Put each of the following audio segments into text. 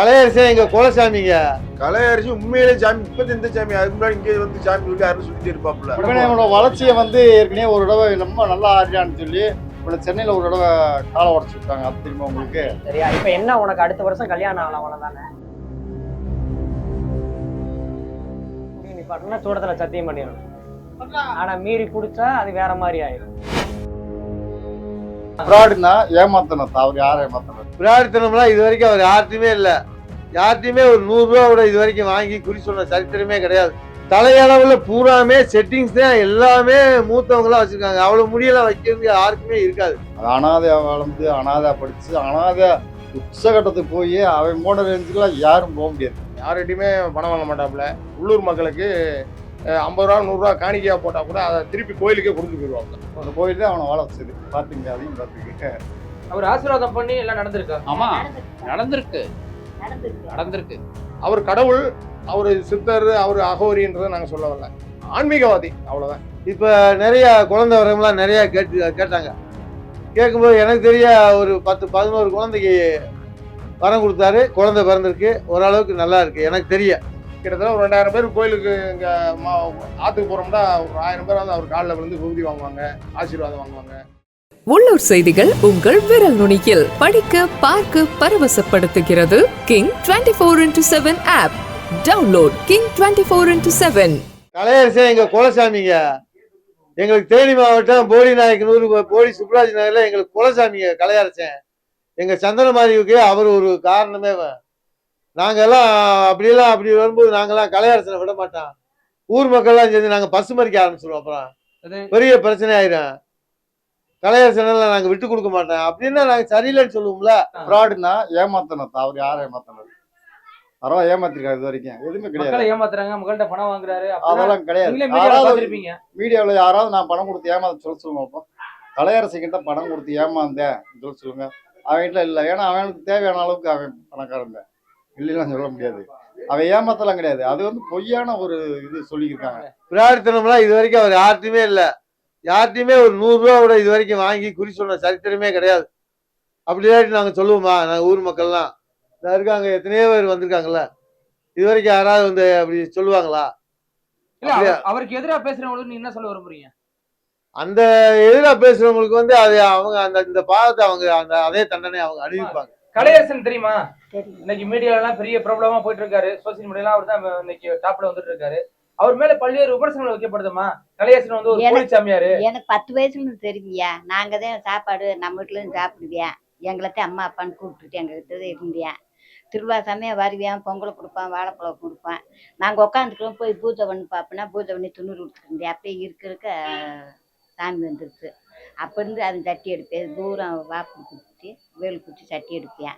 கலையரசே எங்க குலசாமிங்க. கலையரசி உண்மையிலே சாமி இப்ப இந்த சாமி அதுக்கு முன்னாடி இங்கே வந்து சாமி சொல்லி யாரும் சொல்லிட்டு இருப்பாப்புல. இவனோட வளர்ச்சியை வந்து ஏற்கனவே ஒரு தடவை ரொம்ப நல்லா ஆடுறான்னு சொல்லி இவனை சென்னையில் ஒரு தடவை காலை உடச்சு விட்டாங்க அது தெரியுமா உங்களுக்கு? சரியா இப்ப என்ன உனக்கு அடுத்த வருஷம் கல்யாணம் ஆகலாம் அவ்வளவுதானே? குடி நிப்பாட்டினா சூடத்துல சத்தியம் பண்ணிடணும். ஆனா மீறி குடிச்சா அது வேற மாதிரி ஆயிடும். ஃப்ராடுனா ஏமாத்தணும் அவர் யாரை ஏமாத்தணும்? பிரார்த்தனம்லாம் இது வரைக்கும் அவர் யார்ட்டையுமே இல்லை. யார்ட்டையுமே ஒரு நூறு ரூபா கூட இது வரைக்கும் வாங்கி குறி சொன்ன சரித்திரமே கிடையாது. தலையளவுல பூராமே செட்டிங்ஸ் தான் எல்லாமே மூத்தவங்களாம் வச்சிருக்காங்க. அவ்வளவு முடியெல்லாம் வைக்கிறது யாருக்குமே இருக்காது. அது அனாதையா வளர்ந்து அனாதையா படிச்சு அனாதை உச்சகட்டத்துக்கு போய் அவன் போன ரேஞ்சுக்கெல்லாம் யாரும் போக முடியாது. யார்கிட்டயுமே பணம் வாங்க மாட்டாப்புல. உள்ளூர் மக்களுக்கு ஐம்பது ரூபா நூறுரூவா காணிக்கையா போட்டா கூட அதை திருப்பி கோயிலுக்கே கொடுத்து போயிடுவாங்க. அந்த கோயில் தான் அவனை வாழ வச்சது. பார்த்துங்க அதையும் பார்த்துக்க அவர் ஆசீர்வாதம் பண்ணி எல்லாம் நடந்திருக்கா? ஆமா. நடந்திருக்கு. நடந்திருக்கு. அவர் கடவுள் அவர் சித்தர் அவர் அகோரின்றதை நாங்க சொல்ல வரல. ஆன்மீகவாதி அவ்வளவுதான். இப்ப நிறைய குழந்தை வரவங்களாம் நிறைய கேட்டு கேட்டாங்க. கேட்கும்போது எனக்கு தெரிய ஒரு பத்து பதினோரு குழந்தைக்கு வரம் கொடுத்தாரு. குழந்தை பிறந்திருக்கு. ஓரளவுக்கு நல்லா இருக்கு. எனக்கு தெரிய. கிட்டத்தட்ட ஒரு ரெண்டாயிரம் பேர் கோயிலுக்கு இங்க மா- ஆத்துக்கு போறோம்னா ஒரு ஆயிரம் பேர் வந்து அவர் காலில் விழுந்து விபூதி வாங்குவாங்க ஆசீர்வாதம் வாங்குவாங்க. உள்ளூர் செய்திகள் உங்கள் விரல் நுனியில். படிக்க பார்க்க பரவசப்படுத்துகிறது King 24 four into seven app download King 24 four into seven கலையரசே எங்க குலசாமிங்க. எங்களுக்கு தேனி மாவட்டம் போடி நாயக்கனூர் போடி சுப்ராஜ் நகர்ல எங்களுக்கு குலசாமிங்க கலையரசன் எங்க சந்தனமாரிவுக்கு அவர் ஒரு காரணமே. நாங்கெல்லாம் அப்படியெல்லாம் அப்படி வரும்போது நாங்கெல்லாம் கலையரசனை விட மாட்டோம். ஊர் மக்கள்லாம் சேர்ந்து நாங்க பசு மறிக்க ஆரம்பிச்சிருவோம் அப்புறம். பெரிய பிரச்சனை ஆயிரும். கலையரசனெல்லாம் நாங்க விட்டு கொடுக்க மாட்டோம் அப்படின்னா நாங்க சரியில்லைன்னு சொல்லுவோம்ல. ஃப்ராடுனா ஏமாத்தணும். அவர் யாரை ஏமாத்தணும்? பரவா ஏமாத்திருக்காரு இது வரைக்கும். எதுவுமே கிடையாது. ஏமாத்துறாங்க மக்கள்கிட்ட பணம் வாங்குறாரு. அதெல்லாம் கிடையாது. யாராவது மீடியாவில் யாராவது நான் பணம் கொடுத்து ஏமாத்த சொல்ல சொல்லுங்க அப்போ. கலையரசிக்கிட்ட பணம் கொடுத்து ஏமாந்தேன் சொல்ல சொல்லுங்க. அவன்கிட்ட இல்லை. ஏன்னா அவனுக்கு தேவையான அளவுக்கு அவன் பணக்காரன் தான். இல்லைன்னு சொல்ல முடியாது. அவன் ஏமாத்தலாம் கிடையாது. அது வந்து பொய்யான ஒரு இது சொல்லியிருக்காங்க பிரார்த்தனம்லாம் இது வரைக்கும் அவர் யார்ட்டையுமே இல்லை. யார்ட்டையுமே ஒரு நூறு ரூபா கூட இது வரைக்கும் வாங்கி குறி சொன்ன சரித்திரமே கிடையாது. அப்படி இல்லாட்டி நாங்கள் சொல்லுவோமா நாங்கள் ஊர் மக்கள்லாம் இதா இருக்காங்க எத்தனையோ பேர் வந்திருக்காங்கல்ல இது வரைக்கும் யாராவது வந்து அப்படி சொல்லுவாங்களா? அவருக்கு எதிரா பேசுறவங்களுக்கு நீங்க என்ன சொல்ல விரும்புறீங்க? அந்த எதிராக பேசுறவங்களுக்கு வந்து அது அவங்க அந்த இந்த பாவத்தை அவங்க அந்த அதே தண்டனை அவங்க அனுபவிப்பாங்க. கலையரசன் தெரியுமா? இன்னைக்கு மீடியால எல்லாம் பெரிய பிரபலமா போயிட்டு இருக்காரு. சோசியல் மீடியால அவர் தான் இன்னைக்கு டாப்ல வந்துட்டு இருக்காரு. அவர் மேல பல்வேறு விமர்சனங்கள் வைக்கப்படுதுமா கலையரசன் வந்து ஒரு எனக்கு- போலி சாமியாரு எனக்கு பத்து வயசுல இருந்து தெரியுங்கய்யா நாங்க தான் சாப்பாடு நம்ம வீட்டுல இருந்து சாப்பிடுவியா? எங்களைத்தான் அம்மா அப்பான்னு கூப்பிட்டுட்டு எங்க கிட்ட தான் இருந்தியா? திருவிழா சமயம் வருவியான் பொங்கல் கொடுப்பான் வாழைப்பழம் கொடுப்பான். நாங்கள் உட்காந்துக்கிறோம் போய் பூஜை பண்ணி பார்ப்போம்னா பூஜை பண்ணி துண்ணூறு கொடுத்துருந்தேன் அப்படியே இருக்க இருக்க சாமி வந்துருச்சு. அப்போ இருந்து அது சட்டி எடுப்பேன் தூரம் வாக்கு குத்தி வேலு குத்தி சட்டி எடுப்பேன்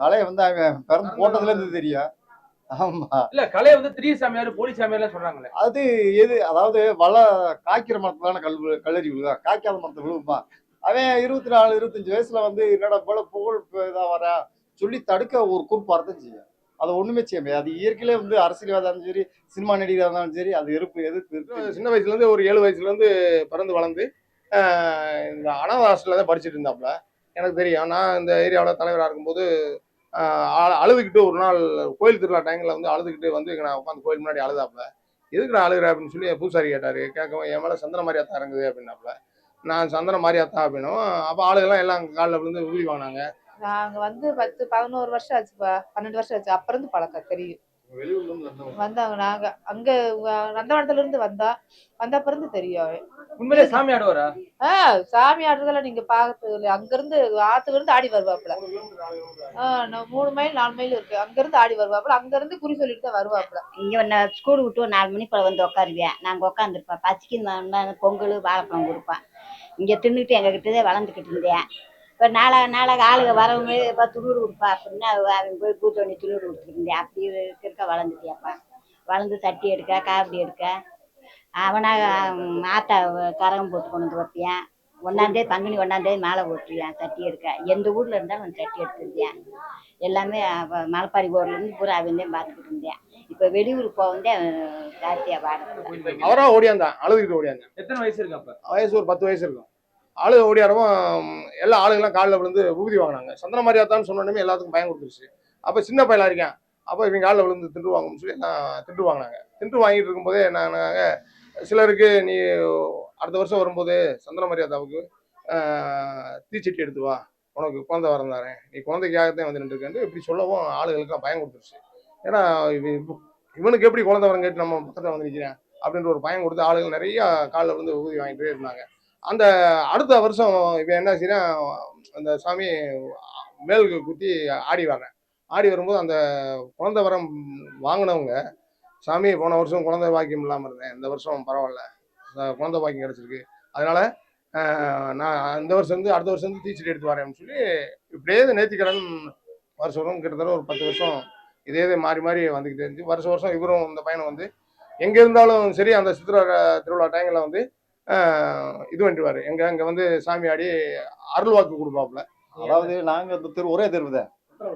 கலையை வந்து அவன் பிறந்து போட்டதுல இருந்து தெரியும். ஆமா. இல்ல கலையை வந்து திரிய சாமியார் போலி சாமியார்லாம் சொல்றாங்களே அது எது அதாவது வள காய்க்கிற மரத்துல கல் கல்லறி விழுதா காய்க்காத மரத்துல விழுவுமா? அவன் இருபத்தி நாலு இருபத்தஞ்சு வயசுல வந்து என்னடா போல புகழ் இதா வர சொல்லி தடுக்க ஒரு குறிப்பு அர்த்தம் செய்யும். அது ஒண்ணுமே செய்ய முடியாது. அது இயற்கையிலே வந்து அரசியல்வாதம் இருந்தாலும் சரி சினிமா நடிகராக இருந்தாலும் சரி அது எதிர்ப்பு எதிர்ப்பு சின்ன வயசுல இருந்து ஒரு ஏழு வயசுல இருந்து பிறந்து வளர்ந்து இந்த அனாத ஹாஸ்டல்ல தான் படிச்சுட்டு இருந்தாப்புல. எனக்கு தெரியும். நான் இந்த ஏரியாவில் தலைவராக இருக்கும்போது அழுதுகிட்டு ஒரு நாள் கோயில் திருவிழா டைம்ல வந்து அழுதுகிட்டு வந்து நான் உட்காந்து கோயில் முன்னாடி அழுதாப்புல. எதுக்கு நான் அழுகுறேன் அப்படின்னு சொல்லி பூசாரி கேட்டாரு. கேட்கவும் என் மேல சந்தன மாரியாத்தா இறங்குது அப்படின்னாப்புல. நான் சந்தன மாரியாத்தா அப்படின்னும். அப்போ ஆளுகெல்லாம் எல்லாம் காலில் விழுந்து உதவி வாங்கினாங்க. நாங்க வந்து பத்து பதினோரு வருஷம் ஆச்சுப்பா பன்னெண்டு வருஷம் ஆச்சு. அப்ப இருந்து பழக்கம் தெரியும். வந்தாங்க. நாங்க அங்க வ- நந்தவனத்துல இருந்து வந்தா வந்த பிறந்து தெரியும் உண்மையிலே சாமி ஆடுவாரா? ஆஹ் சாமி ஆடுறதெல்லாம் நீங்க பாக்கிறது இல்லையா அங்க இருந்து ஆத்துல இருந்து ஆடி வருவாப்புல. ஆஹ் நான் மூணு மைல் நாலு மைல் இருக்கு. அங்க இருந்து ஆடி வருவாப்புல. அங்க இருந்து குறி சொல்லிட்டு தான் வருவாப்புல. இங்கே நான் ஸ்கூல் விட்டு ஒரு நாலு மணி போல் வந்து உட்காருவேன் நாங்கள் உட்காந்துருப்போம் பசிக்கு நான் பொங்கல் வாழைப்பழம் கொடுப்பேன். இங்கே தின்னுட்டு எங்ககிட்ட தான் வளர்ந்துக்கிட்டு இருந்தேன். இப்போ நாளாக நாளாக ஆளுங்க வரவங்க இப்போ துணூறு கொடுப்பா அப்படின்னா அவ- அவன் போய் பண்ணி துணூறு கொடுத்துட்டு இருந்தேன். அப்படி இருக்க வளர்ந்துட்டியாப்பா? வளர்ந்து சட்டி எடுக்க காவடி எடுக்க. அவனாக ஆத்தா கரகம் போட்டு கொண்டு வந்து வைப்பேன் ஒன்றாந்தேதி பங்குனி ஒன்றாந்தேதி மாலை போட்டுருவேன் சட்டி எடுக்க. எந்த ஊரில் இருந்தாலும் அவன் சட்டி எடுத்துருந்தேன் எல்லாமே மலைப்பாடி ஊர்லேருந்து பூரா அவன் தான் பார்த்துக்கிட்டு இருந்தேன். இப்போ வெளியூர் போக ஜாஸ்தியாக வாடகை அவரா ஓடியாந்தான் அழுதுகிட்டு ஓடியாந்தான் எத்தனை வயசு இருக்கு அப்ப? வயசு ஒரு பத்து வயசு இருக்கும். ஆளு ஓடியாரவும் எல்லா ஆளுங்கெல்லாம் காலில் விழுந்து ஊதி வாங்கினாங்க. சந்தன மாரியாத்தான்னு சொன்னோடனே எல்லாத்துக்கும் பயம் கொடுத்துருச்சு. அப்போ சின்ன பையலா இருக்கேன். அப்போ இவங்க காலில் விழுந்து திண்டுவாங்கன்னு சொல்லி நான் திண்டு வாங்கினாங்க. திண்டு வாங்கிட்டு இருக்கும்போதே நாங்க சிலருக்கு நீ அடுத்த வருஷம் வரும்போது சந்திர மரியாதாவுக்கு தீச்சட்டி எடுத்து வா. உனக்கு குழந்தை வரந்தாரேன் நீ குழந்தைக்காகத்தான் வந்து நின்றுருக்கேன் இப்படி சொல்லவும் ஆளுகளுக்கு பயம் கொடுத்துருச்சு. ஏன்னா இவனுக்கு எப்படி குழந்தை வரம் கேட்டு நம்ம பக்கத்தில் வந்து நிற்கிறேன் அப்படின்ற ஒரு பயம் கொடுத்து ஆளுகள் நிறைய காலில் வந்து ஊதி வாங்கிட்டே இருந்தாங்க. அந்த அடுத்த வருஷம் இவன் என்ன செய்யறேன் அந்த சாமி மேலுக்கு குத்தி ஆடி வர்றேன். ஆடி வரும்போது அந்த குழந்தை வரம் வாங்கினவங்க சாமி போன வருஷம் குழந்தை பாக்கியம் இல்லாமல் இருந்தேன். இந்த வருஷம் பரவாயில்ல. குழந்தை பாக்கியம் கிடச்சிருக்கு. அதனால நான் இந்த வருஷம் வந்து அடுத்த வருஷம் வந்து தீச்சட்டி எடுத்து வரேன்னு சொல்லி இப்படியே நேர்த்திக்கடன் வருஷம் கிட்டத்தட்ட ஒரு பத்து வருஷம் இதே இதே மாறி மாறி வந்துக்கிட்டே இருந்துச்சு. வருஷம் வருஷம் இவரும் இந்த பையனை வந்து எங்கே இருந்தாலும் சரி அந்த சித்திரை திருவிழா டைமில் வந்து இது பண்ணிடுவார் எங்கே அங்கே வந்து சாமி ஆடி அருள் வாக்கு கொடுப்பாப்புல. அதாவது நாங்க இந்த தெரு ஒரே தெருவு தான்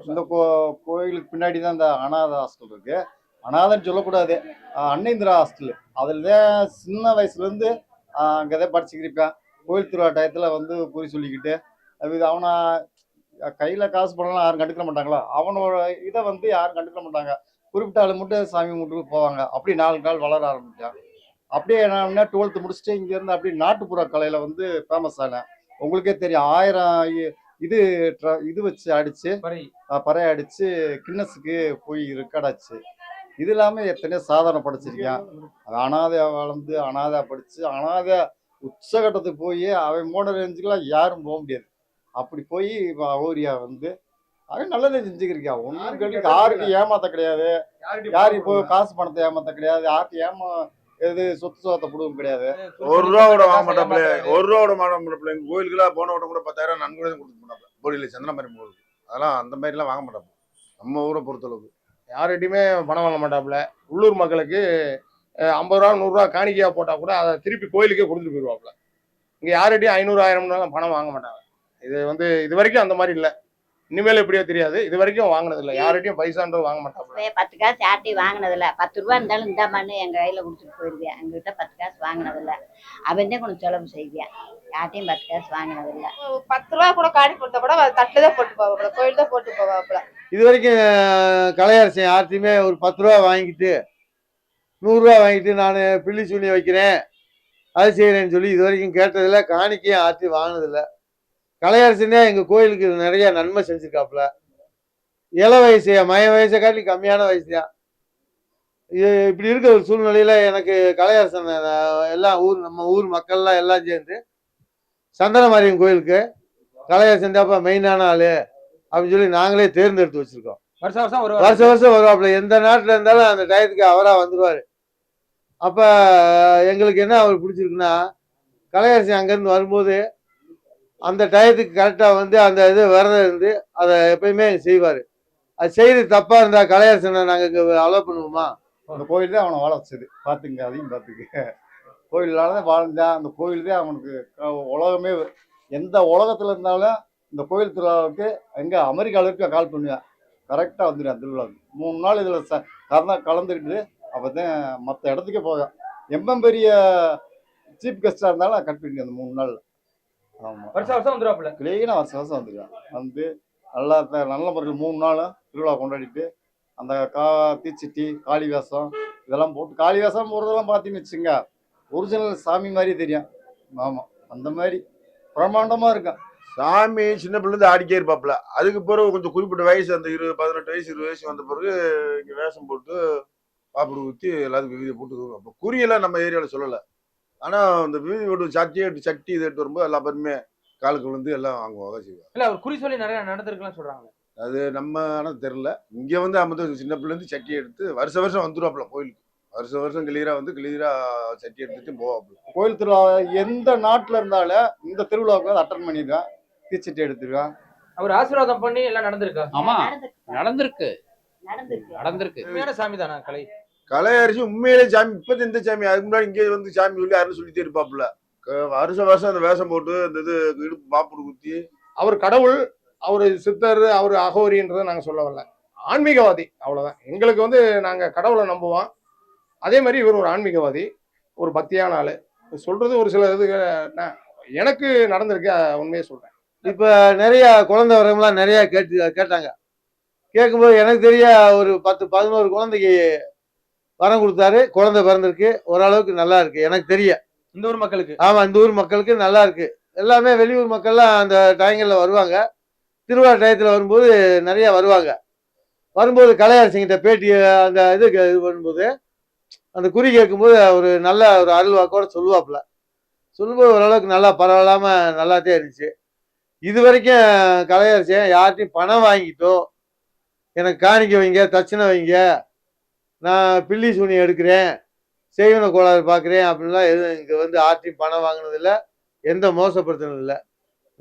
இந்த கோ கோயிலுக்கு பின்னாடி தான் இந்த அனாதை ஹாஸ்டல் இருக்கு. அனாதைன்னு சொல்லக்கூடாது. அன்னைந்திரா ஹாஸ்டல் அதில் தான் சின்ன வயசுலேருந்து அங்கே தான் படிச்சுக்கிருப்பேன். கோயில் திருவிழா டயத்தில் வந்து குறி சொல்லிக்கிட்டு இது அவனை கையில் காசு போனாலும் யாரும் கண்டுக்க மாட்டாங்களா? அவனோட இதை வந்து யாரும் கண்டுக்க மாட்டாங்க. குறிப்பிட்ட ஆளு மட்டும் சாமி கும்பிட்டு போவாங்க. அப்படி நாலு நாள் வளர ஆரம்பித்தேன் அப்படியே நான் டுவெல்த்து முடிச்சுட்டு இங்கேருந்து அப்படியே நாட்டுப்புற கலையில் வந்து ஃபேமஸ் ஆனேன். உங்களுக்கே தெரியும் ஆயிரம் இது இது வச்சு அடிச்சு பறை. அடிச்சு கின்னஸுக்கு போய் ரெக்கார்ட் ஆச்சு இது இல்லாமல் எத்தனையோ சாதனை படிச்சிருக்கேன் அது அனாதையா வளர்ந்து அனாதையா படிச்சு அனாதை உச்சகட்டத்துக்கு போய் அவன் போன ரேஞ்சுக்கெல்லாம் யாரும் போக முடியாது. அப்படி போய் இப்போ அகோரியா வந்து அவன் நல்லதை செஞ்சுக்கிருக்கான் ஒன்றும் கேட்டு யாருக்கும் ஏமாத்த கிடையாது. யாரும் இப்போ காசு பணத்தை ஏமாத்த கிடையாது. யாருக்கும் ஏமா எது சொத்து சொத்தை கொடுக்க கிடையாது. ஒரு ரூபா கூட வாங்க மாட்டாப்ல ஒரு ரூபா கூட வாங்க மாட்டாப்ல எங்க கோயிலுக்குலாம் போன விட கூட பத்தாயிரம் நன்கொடை கொடுத்து போனாப்ல போடியில் சந்திரமாரி கோயிலுக்கு அதெல்லாம் அந்த மாதிரிலாம் வாங்க மாட்டாப்ல நம்ம ஊரை பொறுத்தளவுக்கு. யார்கிட்டயுமே பணம் வாங்க மாட்டாப்புல. உள்ளூர் மக்களுக்கு ஐம்பது ரூபா நூறுரூவா காணிக்கையா போட்டா கூட அதை திருப்பி கோயிலுக்கே கொடுத்துட்டு போயிடுவாப்புல. இங்க யார்கிட்டயும் ஐநூறு ஆயிரம்னாலும் பணம் வாங்க மாட்டாங்க. இது வந்து இது வரைக்கும் அந்த மாதிரி இல்லை. இனிமேல் எப்படியோ தெரியாது. இது வரைக்கும் வாங்கினது இல்லை. யார்கிட்டயும் பைசான்றது வாங்க இப்பயே பத்து காசு யார்ட்டையும் வாங்கினதில்ல பத்து ரூபா இருந்தாலும் இந்த மண்ணு எங்க கையில கொடுத்துட்டு போயிருவேன் எங்ககிட்ட பத்து காசு வாங்கினதில்ல அவன் தான் கொஞ்சம் செலவு செய்வேன் யார்ட்டையும் பத்து காசு வாங்கினதில்ல பத்து ரூபா கூட காணி கொடுத்தா கூட தட்டுல தான் போட்டு போவாப்புல கோயில் தான் போட்டு போவாப்புல இது வரைக்கும் கலையரசன் யார்த்தையுமே ஒரு பத்து ரூபா வாங்கிட்டு நூறுரூவா வாங்கிட்டு நான் பில்லி சூனியை வைக்கிறேன் அது செய்கிறேன்னு சொல்லி இது வரைக்கும் கேட்டதில்ல காணிக்கையும் ஆர்த்தி வாங்கினதில்லை. கலையரசனே எங்கள் கோயிலுக்கு நிறைய நன்மை செஞ்சுருக்காப்புல. இள வயசு மய வயசை காட்டி கம்மியான வயசு தான் இது இப்படி இருக்கிற ஒரு சூழ்நிலையில் எனக்கு கலையரசன் எல்லாம் ஊர் நம்ம ஊர் மக்கள்லாம் எல்லாம் சேர்ந்து சந்தனமாரியன் கோயிலுக்கு கலையரசன் தாப்பா மெயினான ஆள். அப்படின்னு சொல்லி நாங்களே தேர்ந்தெடுத்து வச்சிருக்கோம். வருஷம் வருஷம் ஒரு வருஷம் வருஷம் வருவாப்புல. எந்த நாட்டுல இருந்தாலும் அந்த டயத்துக்கு அவரா வந்துருவாரு. அப்ப எங்களுக்கு என்ன அவர் பிடிச்சிருக்குன்னா கலையரசி அங்கேருந்து வரும்போது அந்த டயத்துக்கு கரெக்டாக வந்து அந்த இது விரதம் இருந்து அதை எப்பயுமே செய்வார். அது செய்யறது தப்பா இருந்தா கலையரசனை நாங்கள் அலோவ் பண்ணுவோமா? அந்த கோயில் தான் அவனை வாழ வச்சது. பார்த்துங்க அதையும் பார்த்துக்க கோயிலால தான் வாழ்ந்தான் அந்த கோயில் தான் அவனுக்கு உலகமே எந்த உலகத்துல இருந்தாலும் இந்த கோயில் திருவிழாவுக்கு எங்க அமெரிக்கால இருக்க கால் பண்ணுவேன். கரெக்டாக வந்துடுவேன் திருவிழாவுக்கு. மூணு நாள் இதில் ச கலந்தா கலந்துக்கிட்டு அப்போ தான் மற்ற இடத்துக்கே போவேன். எவ்வளோ பெரிய சீஃப் கெஸ்டாக இருந்தாலும் நான் கட் பண்ணி அந்த மூணு நாள் ஆமாம் வருஷம் வருஷம் வந்துருவாப்புல கிளீனாக வருஷம் வருஷம் வந்துடுவேன். வந்து நல்லா நல்ல முறையில் மூணு நாளும் திருவிழா கொண்டாடிட்டு அந்த கா தீச்சட்டி காளி வேஷம் இதெல்லாம் போட்டு காளி வேஷம் போடுறதெல்லாம் பார்த்தீங்கன்னு வச்சுங்க ஒரிஜினல் சாமி மாதிரி தெரியும். ஆமாம் அந்த மாதிரி பிரம்மாண்டமாக இருக்கும். சாமி சின்ன பிள்ளைந்து ஆடிக்கே இருப்பாப்ல அதுக்கு பிறகு கொஞ்சம் குறிப்பிட்ட வயசு அந்த இருபது பதினெட்டு வயசு இருபது வயசு வந்த பிறகு இங்க வேஷம் போட்டு பாப்படு ஊற்றி எல்லாத்துக்கும் வீதியை போட்டு அப்போ குறியெல்லாம் நம்ம ஏரியாவில் சொல்லலை. ஆனா இந்த வீதி போட்டு சட்டி எட்டு சட்டி இது எடுத்து வரும்போது எல்லா பேருமே காலுக்கு விழுந்து எல்லாம் வாங்குவாங்க செய்வாங்க. இல்ல அவர் குறி சொல்லி நிறைய நடந்திருக்குலாம் சொல்றாங்க. அது நம்ம ஆனால் தெரில இங்க வந்து நம்ம சின்ன பிள்ளைந்து சட்டி எடுத்து வருஷம் வருஷம் வந்துருவாப்புல கோயிலுக்கு. வருஷம் வருஷம் கிளியரா வந்து கிளியரா சட்டி எடுத்துட்டு போவாப்புல. கோயில் திருவிழா எந்த நாட்டில் இருந்தாலும் இந்த திருவிழாவுக்கு வந்து அட்டன் பண்ணிடுவேன் தீச்சட்டி எடுத்துருவேன் அவர் ஆசீர்வாதம் பண்ணி எல்லாம் நடந்திருக்கா? ஆமா நடந்துருக்கு. நடந்திருக்கு. உண்மையான சாமி தானா கலை கலையரசி உண்மையிலே சாமி இப்ப இந்த சாமி அதுக்கு முன்னாடி இங்கே வந்து சாமி சொல்லி யாரும் சொல்லிட்டே இருப்பாப்புல. வருஷம் வருஷம் அந்த வேஷம் போட்டு அந்த இது இடுப்பு பாப்புடு குத்தி. அவர் கடவுள் அவர் சித்தர் அவர் அகோரின்றதை நாங்கள் சொல்ல வரல. ஆன்மீகவாதி அவ்வளவுதான். எங்களுக்கு வந்து நாங்கள் கடவுளை நம்புவோம். அதே மாதிரி இவர் ஒரு ஆன்மீகவாதி ஒரு பக்தியான ஆளு. சொல்றது ஒரு சில இது எனக்கு நடந்திருக்கு உண்மையை சொல்றேன். இப்போ நிறைய குழந்தை வரவங்களாம் நிறைய கேட்டு கேட்டாங்க. கேட்கும்போது எனக்கு தெரிய ஒரு பத்து பதினோரு குழந்தைக்கு வரம் கொடுத்தாரு. குழந்தை பிறந்திருக்கு. ஓரளவுக்கு நல்லா இருக்கு. எனக்கு தெரிய. இந்த ஊர் மக்களுக்கு? ஆமா இந்த ஊர் மக்களுக்கு நல்லா இருக்கு. எல்லாமே வெளியூர் மக்கள்லாம் அந்த டைங்களில் வருவாங்க. திருவிழா டயத்தில் வரும்போது நிறைய வருவாங்க. வரும்போது கலையரசிங்கிட்ட பேட்டி அந்த இது இது பண்ணும்போது அந்த குறி கேட்கும்போது ஒரு நல்ல ஒரு அருள்வாக்கோட சொல்லுவாப்புல. சொல்லும்போது ஓரளவுக்கு நல்லா பரவாயில்லாம நல்லாத்தே இருந்துச்சு. இது வரைக்கும் கலையரசன் யார்ட்டையும் பணம் வாங்கிட்டோ எனக்கு காணிக்க வைங்க தட்சணை வைங்க நான் பில்லி சூனி எடுக்கிறேன் செய்வன கோளாறு பார்க்குறேன் அப்படின்லாம் எதுவும் இங்கே வந்து ஆர்டியும் பணம் வாங்கினதில்ல எந்த மோசப்படுத்தினதும் இல்லை.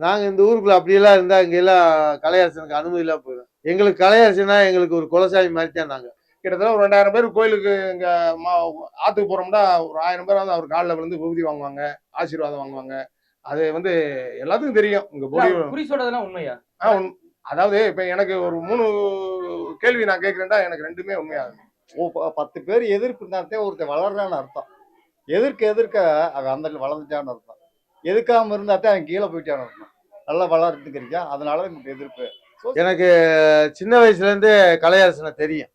நாங்கள் இந்த ஊருக்குள்ள அப்படியெல்லாம் இருந்தால் இங்கெல்லாம் கலையரசனுக்கு அனுமதி இல்லாம போயிடும். எங்களுக்கு கலையரசனா எங்களுக்கு ஒரு குலசாமி மாதிரி தான் நாங்கள் கிட்டத்தட்ட ஒரு ரெண்டாயிரம் பேர் கோயிலுக்கு இங்கே மா- ஆற்றுக்கு போகிறோம்னா ஒரு ஆயிரம் பேர் வந்து அவர் காலில் விழுந்து விபூதி வாங்குவாங்க ஆசீர்வாதம் வாங்குவாங்க. அது வந்து எல்லாத்துக்கும் தெரியும். இங்க பொடி குறி சொல்றதெல்லாம் உண்மையா? அதாவது இப்ப எனக்கு ஒரு மூணு கேள்வி நான் கேட்கிறேன்டா எனக்கு ரெண்டுமே ப- பத்து பேர் எதிர்ப்பு இருந்தாத்தே ஒருத்தன் வளர்றான்னு அர்த்தம். எதிர்க்க எதிர்க்க அவன் அந்த வளர்ந்துட்டான்னு அர்த்தம். எதுக்காம இருந்தாத்தே அவன் கீழே போயிட்டான்னு அர்த்தம். நல்லா வளர்ந்துக்கிறீங்க அதனால எனக்கு எதிர்ப்பு. எனக்கு சின்ன வயசுலேருந்தே கலையரசனை தெரியும்.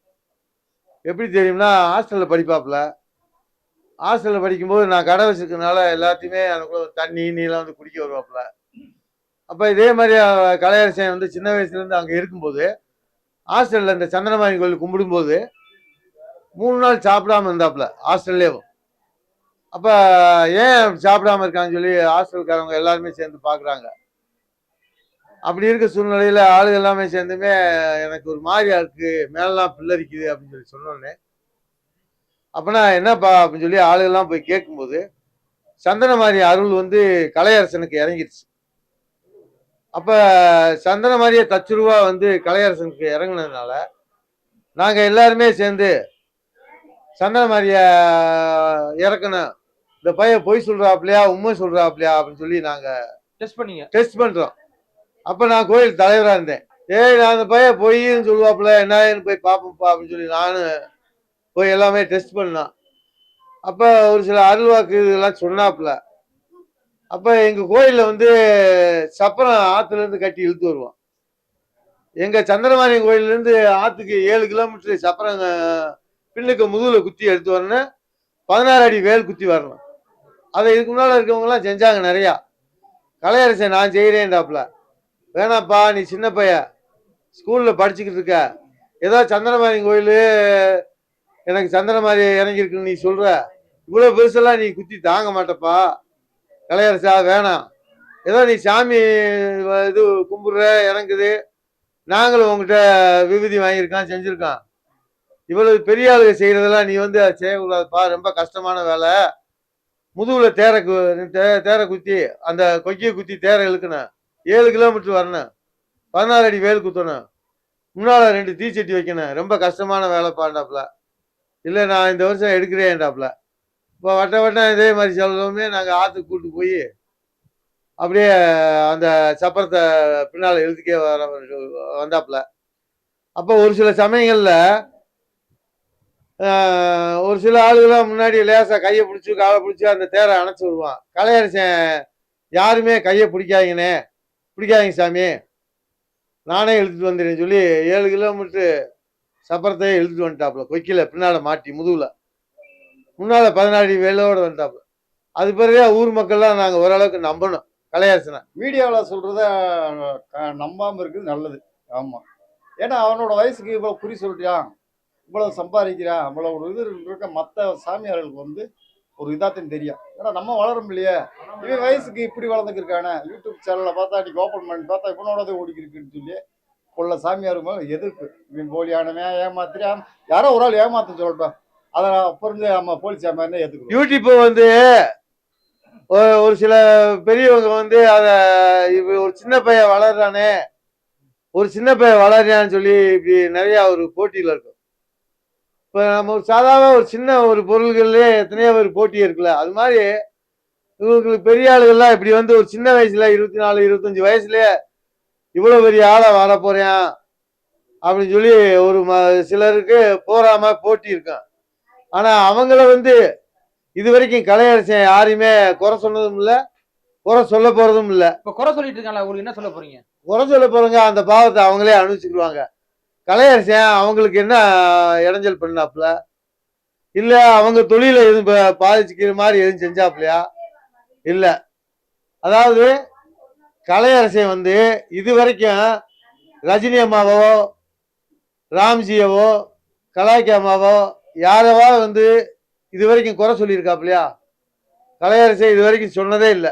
எப்படி தெரியும்னா ஹாஸ்டலில் படிப்பாப்புல ஹாஸ்டலில் படிக்கும்போது நான் கடை வச்சிருக்கனால எல்லாத்தையுமே அதுக்குள்ள தண்ணி நீலாம் வந்து குடிக்க வருவாப்புல. அப்போ இதே மாதிரி கலையரசன் வந்து சின்ன வயசுலேருந்து அங்கே இருக்கும்போது ஹாஸ்டலில் இந்த சந்திரமாயி கோயில் கும்பிடும்போது மூணு நாள் சாப்பிடாம இருந்தாப்புல ஹாஸ்டல்லேயும் அப்போ ஏன் சாப்பிடாம இருக்கான்னு சொல்லி ஹாஸ்டல்காரவங்க எல்லாருமே சேர்ந்து பார்க்குறாங்க அப்படி இருக்க சூழ்நிலையில் ஆளுங்க எல்லாமே சேர்ந்துமே எனக்கு ஒரு மாதிரியா இருக்குது மேலாம் பில்லரிக்குது அப்படின்னு சொல்லி சொன்னோன்னே அப்பனா என்னப்பா அப்படின்னு சொல்லி ஆளுகள்லாம் போய் கேட்கும்போது சந்தனமாரி அருள் வந்து கலையரசனுக்கு இறங்கிருச்சு. அப்ப சந்தனமாரியை தச்சு ரூபா வந்து கலையரசனுக்கு இறங்குனதுனால நாங்க எல்லாருமே சேர்ந்து சந்தனமாரிய இறக்கணும் இந்த பையன் பொய் சொல்றாப்லையா உண்மை சொல்றாப்லையா அப்படின்னு சொல்லி நாங்க டெஸ்ட் பண்ணீங்க. டெஸ்ட் பண்றோம். அப்ப நான் கோயில் தலைவரா இருந்தேன். ஏய் நான் அந்த பையன் பொய்ன்னு சொல்லுவாப்புல என்னன்னு போய் பார்ப்போம்ப்பா அப்படின்னு சொல்லி நானும் போய் எல்லாமே டெஸ்ட் பண்ணோம் அப்போ ஒரு சில அருள்வாக்கு இதெல்லாம் சொன்னாப்புல. அப்போ எங்கள் கோயிலில் வந்து சப்பரம் ஆற்றுலேருந்து கட்டி இழுத்து வருவோம் எங்கள் சந்திரமாரி கோயிலேருந்து ஆற்றுக்கு ஏழு கிலோமீட்டர் சப்பரம் பின்னுக்கு முதுகில் குத்தி எடுத்து வரணும் பதினாறு அடி வேல் குத்தி வரணும். அதை இதுக்கு முன்னால் இருக்கவங்கலாம் செஞ்சாங்க நிறையா. கலையரசன் நான் செய்கிறேன்டாப்புல வேணாப்பா நீ சின்ன பையன். ஸ்கூலில் படிச்சுக்கிட்டு இருக்க. ஏதோ சந்திரமாரி கோயில் எனக்கு சந்திரமாரி இறங்கியிருக்குன்னு நீ சொல்ற? இவ்வளோ பெருசெல்லாம் நீ குத்தி தாங்க மாட்டப்பா. கலையரசா வேணாம். ஏதோ நீ சாமி இது கும்பிடுற இறங்குது. நாங்களும் உங்ககிட்ட விபூதி வாங்கியிருக்கான் செஞ்சுருக்கான் இவ்வளவு பெரிய ஆளுக செய்கிறதெல்லாம் நீ வந்து அதை செய்யக்கூடாதுப்பா. ரொம்ப கஷ்டமான வேலை. முதுகுல தேரை கு- தே- தேரை குத்தி அந்த கொக்கியை குத்தி தேரை இழுக்கணும். ஏழு கிலோமீட்டர் வரணும். பதினாறு அடி வேல் குத்தணும். முன்னால ரெண்டு தீச்சட்டி வைக்கணும். ரொம்ப கஷ்டமான வேலை பாண்டாப்புல இல்லை நான் இந்த வருஷம் எடுக்கிறேன்டாப்புல இப்போ வட்ட வட்டம் இதே மாதிரி செலவுமே நாங்கள் ஆற்றுக்கு கூப்பிட்டு போய் அப்படியே அந்த சப்பரத்தை பின்னால் எழுத்துக்கே வர வந்தாப்புல அப்போ ஒரு சில சமயங்களில் ஒரு சில ஆளுகளாம் முன்னாடி லேசாக கையை பிடிச்சி காலை பிடிச்சி அந்த தேரை அணைச்சி விடுவான். கலையரசன் யாருமே கையை பிடிக்காதீங்கண்ணே பிடிக்காதீங்க சாமி. நானே இழுத்துட்டு வந்துடுறேன்னு சொல்லி ஏழு கிலோமீட்டரு சப்பரத்தையே இழுத்துட்டு வந்துட்டாப்புல. கொக்கில பின்னால மாட்டி முதுகுல. முன்னால பதினாடி வேலோட வந்துட்டாப்புல. அது பிறகு ஊர் மக்கள்லாம் நாங்கள் ஓரளவுக்கு நம்பணும். கலையரசனை. மீடியாவில் சொல்றத நம்பாம இருக்குது நல்லது. ஆமா. ஏன்னா அவனோட வயசுக்கு இவ்வளவு குறி சொல்லிட்டான் இவ்வளவு சம்பாதிக்கிறான் இவ்வளவு ஒரு இது இருக்க மற்ற சாமியார்களுக்கு வந்து ஒரு இதாத்தையும் தெரியும். ஏன்னா நம்ம வளரும் இல்லையே. இவன் வயசுக்கு இப்படி வளர்ந்துக்கிருக்கானே யூடியூப் சேனலை பார்த்தா அன்னைக்கு ஓப்பன் பண்ணி பார்த்தா இவனோடதே ஓடிக்கிருக்குன்னு சொல்லி உள்ள சாமியார் மேல எதிர்ப்பு. இவன் போலியானவன் ஏமாத்திரான் யாரோ ஒரு ஆள் ஏமாத்த சொல்லிட்டோம். அதை புரிஞ்சு நம்ம போலீஸ் சாமியார் ஏத்துக்கிறோம் யூடியூப் வந்து ஒரு- சில பெரியவங்க வந்து அதை இப்ப ஒரு சின்ன பையன் வளர்றானே ஒரு சின்ன பையன் வளர்றான்னு சொல்லி இப்படி நிறைய ஒரு போட்டியில் இருக்கும். இப்போ நம்ம ஒரு சாதாரண ஒரு சின்ன ஒரு பொருள்கள்லயே எத்தனையோ ஒரு போட்டி இருக்குல்ல. அது மாதிரி இவங்களுக்கு பெரிய ஆளுகள்லாம் இப்படி வந்து ஒரு சின்ன வயசுல இருபத்தி நாலு இருபத்தஞ்சு வயசுலயே இவ்வளவு பெரிய ஆளா வர போறேன் அப்படின்னு சொல்லி ஒரு ம- சிலருக்கு போறாம போட்டி இருக்கும். ஆனா அவங்கள வந்து இது வரைக்கும் கலையரசன் யாரையுமே குறை சொன்னதும் இல்ல குறை சொல்ல போறதும் இல்ல. இப்ப குறை சொல்லிட்டு இருக்காங்களா? உங்களுக்கு என்ன சொல்ல போறீங்க? குறை சொல்ல போறவங்க அந்த பாவத்தை அவங்களே அனுபவிச்சுக்குவாங்க கலையரசன் அவங்களுக்கு என்ன இடைஞ்சல் பண்ணாப்புல? இல்ல அவங்க தொழிலை எதுவும் பாதிச்சுக்கிற மாதிரி எதுவும் செஞ்சாப்புலையா? இல்ல. அதாவது கலையரசை வந்து இது வரைக்கும் ரஜினி அம்மாவோ ராம்ஜியவோ கலாய்க்கு அம்மாவோ யாரவா வந்து இது வரைக்கும் குறை சொல்லியிருக்காப்லையா கலையரசை இது வரைக்கும் சொன்னதே இல்லை.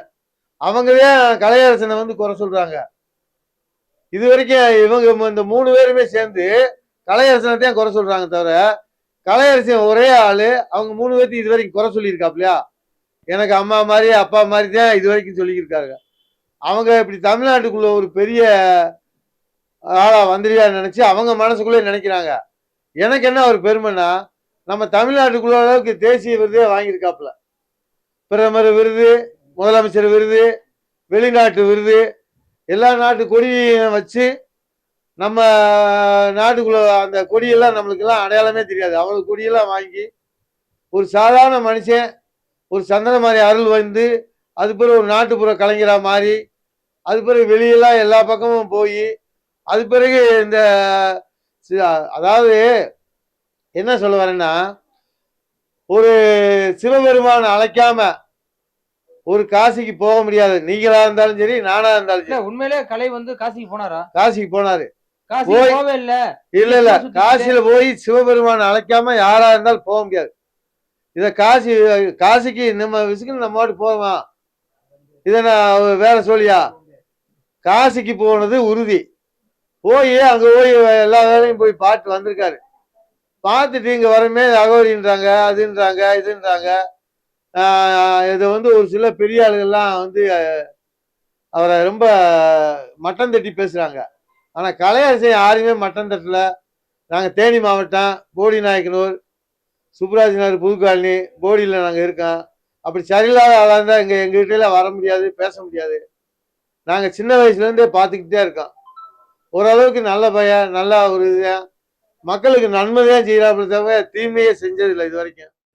அவங்களே கலையரசனை வந்து குறை சொல்றாங்க. இது வரைக்கும் இவங்க இந்த மூணு பேருமே சேர்ந்து கலையரசனை தான் குறை சொல்றாங்க தவிர கலையரசன் ஒரே ஆளு அவங்க மூணு பேர்த்தையும் இது வரைக்கும் குறை சொல்லியிருக்காப்லையா எனக்கு அம்மா மாதிரி அப்பா மாதிரி தான் இது வரைக்கும் சொல்லியிருக்காங்க. அவங்க இப்படி தமிழ்நாட்டுக்குள்ள ஒரு பெரிய ஆளா வந்துருவியா நினைச்சு அவங்க மனசுக்குள்ளே நினைக்கிறாங்க. எனக்கு என்ன ஒரு பெருமைன்னா நம்ம தமிழ்நாட்டுக்குள்ள அளவுக்கு தேசிய விருதே வாங்கியிருக்காப்புல. பிரதமர் விருது முதலமைச்சர் விருது வெளிநாட்டு விருது எல்லா நாட்டு கொடியையும் வச்சு நம்ம நாட்டுக்குள்ள அந்த கொடியெல்லாம் நம்மளுக்கெல்லாம் அடையாளமே தெரியாது. அவ்வளவு கொடியெல்லாம் வாங்கி ஒரு சாதாரண மனுஷன் ஒரு சந்தன மாதிரி அருள் வந்து அது பிறகு ஒரு நாட்டுப்புற கலைஞராக மாறி அது பிறகு வெளியெல்லாம் எல்லா பக்கமும் போய் அது பிறகு இந்த அதாவது என்ன சொல்ல வரேன்னா ஒரு சிவபெருமான் அழைக்காம ஒரு காசிக்கு போக முடியாது. நீங்களா இருந்தாலும் சரி நானா இருந்தாலும் சரி. உண்மையிலே கலை வந்து காசிக்கு போனாரா? காசிக்கு போனாரு. இல்ல. இல்ல காசியில போய் சிவபெருமான் அழைக்காம யாரா இருந்தாலும் போக முடியாது. இத காசி காசிக்கு நம்ம விசுக்கு நம்ம போவோம். இதை நான் வேற சொல்லியா? காசிக்கு போனது உறுதி. போய் அங்க போய் எல்லா வேலையும் போய் பார்த்து வந்திருக்காரு. பார்த்துட்டு இங்க வரமே அகவரின்றாங்க அதுன்றாங்க இதுன்றாங்க. இதை வந்து ஒரு சில பெரிய ஆளுகள்லாம் வந்து அவரை ரொம்ப மட்டம் தட்டி பேசுறாங்க. ஆனா கலையரசை யாருமே மட்டம் தட்டல. நாங்க தேனி மாவட்டம் போடி நாயக்கனூர் சுப்ராஜ் நகர் புதுக்காலனி போடியில் நாங்கள் இருக்கோம். அப்படி சரியில்லாத ஆளாக இருந்தால் எங்கள் எங்ககிட்ட வர முடியாது பேச முடியாது. நாங்கள் சின்ன வயசுலேருந்தே பார்த்துக்கிட்டே இருக்கோம். ஓரளவுக்கு நல்ல பையன் நல்லா ஒரு இதாக மக்களுக்கு நன்மை தான் செய்யறாப்புல தவிர தீமையே செஞ்சதில்லை இது வரைக்கும்.